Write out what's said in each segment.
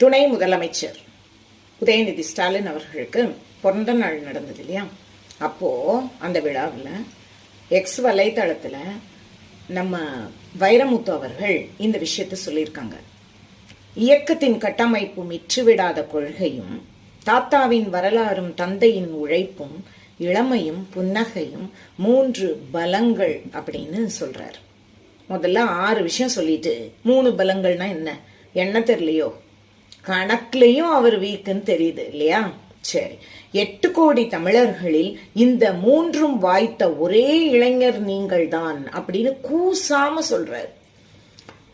துணை முதலமைச்சர் உதயநிதி ஸ்டாலின் அவர்களுக்கு பிறந்த நாள் நடந்தது இல்லையா? அப்போது அந்த விழாவில் எக்ஸ் வலைத்தளத்தில் நம்ம வைரமுத்து அவர்கள் இந்த விஷயத்தை சொல்லியிருக்காங்க. இயக்கத்தின் கட்டமைப்பு மிற்றுவிடாத கொள்கையும் தாத்தாவின் வரலாறும் தந்தையின் உழைப்பும் இளமையும் புன்னகையும் மூன்று பலங்கள் அப்படின்னு சொல்றார். முதல்ல ஆறு விஷயம் சொல்லிட்டு மூணு பலங்கள்னா என்ன? என்ன தெரியலையோ? கணக்குலையும் அவர் வீக்குன்னு தெரியுது இல்லையா? சரி. எட்டு கோடி தமிழர்களில் இந்த மூன்றும் வாய்த்த ஒரே இளைஞர் நீங்கள் தான் அப்படின்னு கூசாம சொல்றார்.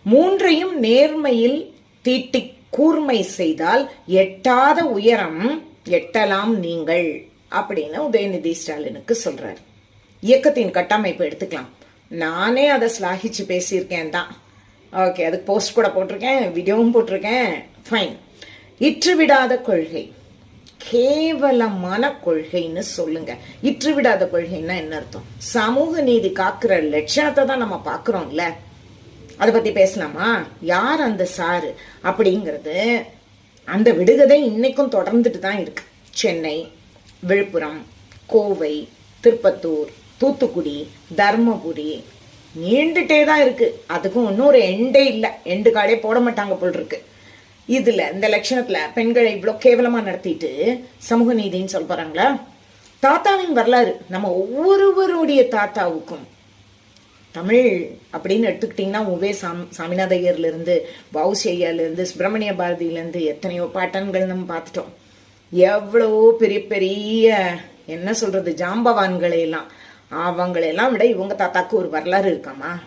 மூன்றையும் நேர்மையில் தீட்டி கூர்மை செய்தால் எட்டாத உயரம் எட்டலாம் நீங்கள் அப்படின்னு உதயநிதி ஸ்டாலினுக்கு சொல்றார். இயக்கத்தின் கட்டமைப்பு எடுத்துக்கலாம். நானே அதை ஸ்லாகிச்சு பேசியிருக்கேன் தான். ஓகே அதுக்கு போஸ்ட் கூட போட்டிருக்கேன் வீடியோவும் போட்டிருக்கேன். ஃபைன் இற்றுவிடாத கொள்கை. கேவலமான கொள்கைன்னு சொல்லுங்க. இற்றுவிடாத கொள்கைன்னா என்ன அர்த்தம்? சமூக நீதி காக்குற லட்சணத்தை தான் நம்ம பார்க்குறோம்ல அதை பத்தி பேசலாமா? யார் அந்த சாரு? அப்படிங்கிறது அந்த விடுகதை இன்னைக்கும் தொடர்ந்துட்டு தான் இருக்கு. சென்னை விழுப்புரம் கோவை திருப்பத்தூர் தூத்துக்குடி தர்மபுரி நீண்டுட்டே தான் இருக்கு. அதுக்கும் இன்னும் ஒரு எண்டே இல்லை. எண்டு கார்டே போட மாட்டாங்க போல் இருக்கு. இதுல இந்த லட்சணத்துல பெண்களை இவ்வளோ கேவலமா நடத்திட்டு சமூக நீதின்னு சொல்ல போறாங்களா? தாத்தாவின் வரலாறு நம்ம ஒவ்வொருவருடைய தாத்தாவுக்கும். தமிழ் அப்படின்னு எடுத்துக்கிட்டிங்கன்னா உவே சாம் சாமிநாத ஐயர்லேருந்து வவுசி ஐயாலேருந்து சுப்பிரமணிய பாரதியிலேருந்து எத்தனையோ பாட்டன்கள் நம்ம பார்த்துட்டோம். எவ்வளோ பெரிய பெரிய என்ன சொல்கிறது ஜாம்பவான்களை எல்லாம் அவங்களெல்லாம் விட இவங்க தாத்தாக்கு ஒரு வரலாறு இருக்காமா?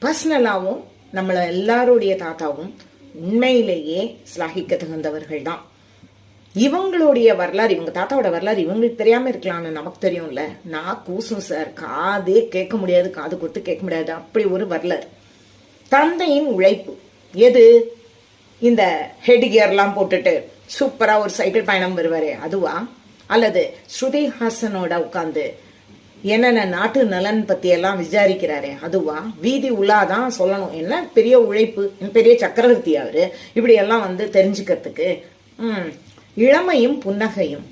பர்சனலாகவும் நம்மளை எல்லாருடைய தாத்தாவும் உண்மையிலேயே சிலாகிக்க தகுந்தவர்கள் தான். இவங்களுடைய வரலாறு இவங்க தாத்தாவோட வரலாறு இவங்களுக்கு தெரியாமல் இருக்கலாம்னு நமக்கு தெரியும்ல? நான் கூசும் சார் காதே கேட்க முடியாது காது கொடுத்து கேட்க முடியாது. அப்படி ஒரு வரலாறு. தந்தையின் உழைப்பு. எது? இந்த ஹெட் கியர்லாம் போட்டுட்டு சூப்பராக ஒரு சைக்கிள் பயணம் வருவாரு அதுவா? அல்லது ஸ்ருதி ஹாசனோட உட்காந்து என்னென்ன நாட்டு நலன் பற்றியெல்லாம் விசாரிக்கிறாரே அதுவா? வீதி உள்ளாதான் சொல்லணும். என்ன? பெரிய உழைப்பு பெரிய சக்கரவர்த்தி அவர். இப்படியெல்லாம் வந்து தெரிஞ்சுக்கிறதுக்கு. ம். இளமையும் புன்னகையும்.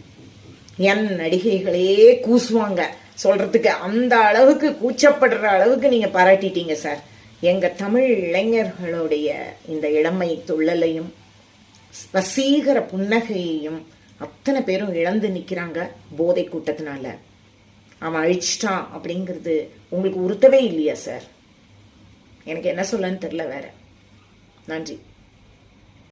என் நடிகைகளே கூசுவாங்க. சொல்றதுக்கு அந்த அளவுக்கு கூச்சப்படுற அளவுக்கு நீங்க பாராட்டிட்டீங்க சார். எங்க தமிழ் இளைஞர்களுடைய இந்த இளமை துள்ளலையும் வசீகர புன்னகையையும் அத்தனை பேரும் இழந்து நிற்கிறாங்க போதை கூட்டத்தினால. அவன் அழிச்சிட்டான் அப்படிங்கிறது உங்களுக்கு உறுத்தவே இல்லையா சார் எனக்கு என்ன சொல்லன்னு தெரில வேற. நன்றி.